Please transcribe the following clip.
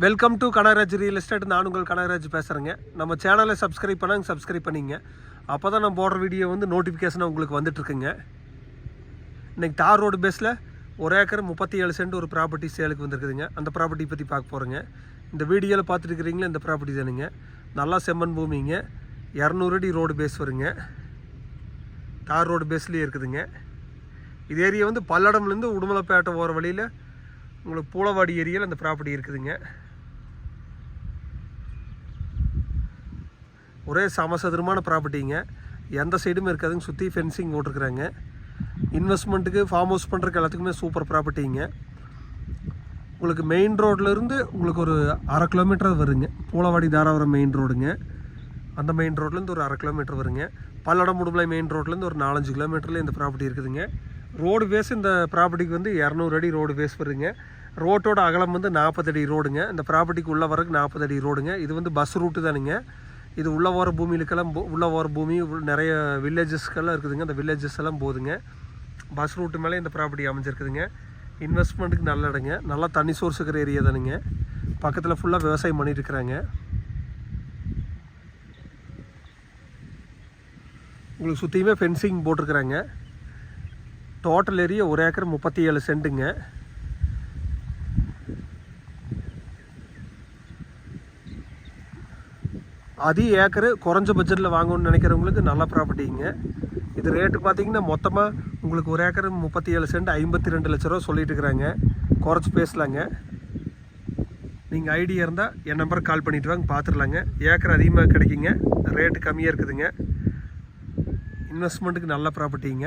Welcome to Kanagaraj real estate நான் உங்கள் கனகராஜ் பேசுகிறேங்க நம்ம சேனலை சப்ஸ்கிரைப் பண்ணாங்க சப்ஸ்கிரைப் பண்ணிங்க. அப்போ தான் நான் போடுற வீடியோ வந்து நோட்டிஃபிகேஷனாக உங்களுக்கு வந்துட்டுருக்குங்க இன்றைக்கி தார் ரோடு பேஸில் ஒரு ஏக்கர் முப்பத்தி ஏழு சென்ட் ஒரு ப்ராப்பர்ட்டி சேலுக்கு வந்திருக்குதுங்க. அந்த ப்ராப்பர்ட்டி பற்றி பார்க்க போகிறோங்க இந்த வீடியோவில் பார்த்துருக்குறீங்களே இந்த ப்ராப்பர்ட்டி தானுங்க. நல்லா செம்மண் பூமிங்க. இரநூறு அடி ரோடு பேஸ் வருங்க. தார் ரோடு பேஸ்லேயே இருக்குதுங்க. இது ஏரியா வந்து பல்லடம்லேருந்து உடுமலைப்பேட்டை போகிற வழியில் உங்களுக்கு பூளவாடி ஏரியாவில் அந்த ப்ராப்பர்ட்டி இருக்குதுங்க. ஒரே சமசதுரமான ப்ராப்பர்ட்டிங்க எந்த சைடும் இருக்காதுங்க சுற்றி ஃபென்சிங் போட்டிருக்குறாங்க. இன்வெஸ்ட்மெண்ட்டுக்கு ஃபார்ம் ஹவுஸ் பண்ணுறதுக்கு எல்லாத்துக்குமே சூப்பர் ப்ராப்பர்ட்டிங்க உங்களுக்கு மெயின் ரோட்லேருந்து உங்களுக்கு ஒரு அரை கிலோமீட்டர் வருங்க. பூலவாடி தாராபுரம் மெயின் ரோடுங்க அந்த மெயின் ரோட்லேருந்து ஒரு அரை கிலோமீட்டர் வருங்க. பல்லடம் முடுமலை மெயின் ரோட்லேருந்து ஒரு நாலஞ்சு கிலோமீட்டரில் இந்த ப்ராப்பர்ட்டி இருக்குதுங்க. ரோடு பேஸ் இந்த ப்ராப்பர்ட்டிக்கு வந்து இரநூறு அடி ரோடு பேஸ் வருங்க ரோட்டோட அகலம் வந்து நாற்பது அடி ரோடுங்க. இந்த ப்ராப்பர்ட்டிக்கு உள்ளே வரக்கு நாற்பது அடி ரோடுங்க. இது வந்து பஸ் ரூட்டு தானுங்க. இது உள்ளே போகிற பூமியிலுக்கெல்லாம் போ- உள்ளே போகிற பூமி நிறைய வில்லேஜஸ்க்கெல்லாம் இருக்குதுங்க. அந்த வில்லேஜஸ் எல்லாம் போகுதுங்க பஸ் ரூட்டு மேலே இந்த ப்ராப்பர்ட்டி அமைஞ்சிருக்குதுங்க. இன்வெஸ்ட்மெண்ட்டுக்கு நல்ல இடங்க. நல்லா தண்ணி சோர்ஸ் இருக்கிற ஏரியா தானுங்க. பக்கத்தில் ஃபுல்லாக விவசாயம் பண்ணிட்டு இருக்கிறாங்க. உங்களுக்கு சுற்றியுமே ஃபென்சிங் போட்டிருக்கிறாங்க. டோட்டல் ஏரியா ஒரு ஏக்கர் முப்பத்தி ஏழு சென்ட்டுங்க அதிக ஏக்கரு குறைஞ்ச பட்ஜெட்டில் வாங்கணும்னு நினைக்கிறவங்களுக்கு நல்ல ப்ராப்பர்ட்டிங்க இது ரேட்டு பார்த்தீங்கன்னா மொத்தமாக உங்களுக்கு ஒரு ஏக்கர் முப்பத்தி ஏழு சென்ட் ஐம்பத்தி ரெண்டு லட்ச ரூபா சொல்லிட்டு இருக்கிறாங்க. குறைச்சி பேசலாங்க. நீங்கள் ஐடியா இருந்தால் என் நம்பருக்கு கால் பண்ணிட்டு வாங்க பார்த்துடலாங்க ஏக்கர் அதிகமாக கிடைக்குங்க. ரேட்டு கம்மியாக இருக்குதுங்க. இன்வெஸ்ட்மெண்ட்டுக்கு நல்ல ப்ராப்பர்ட்டிங்க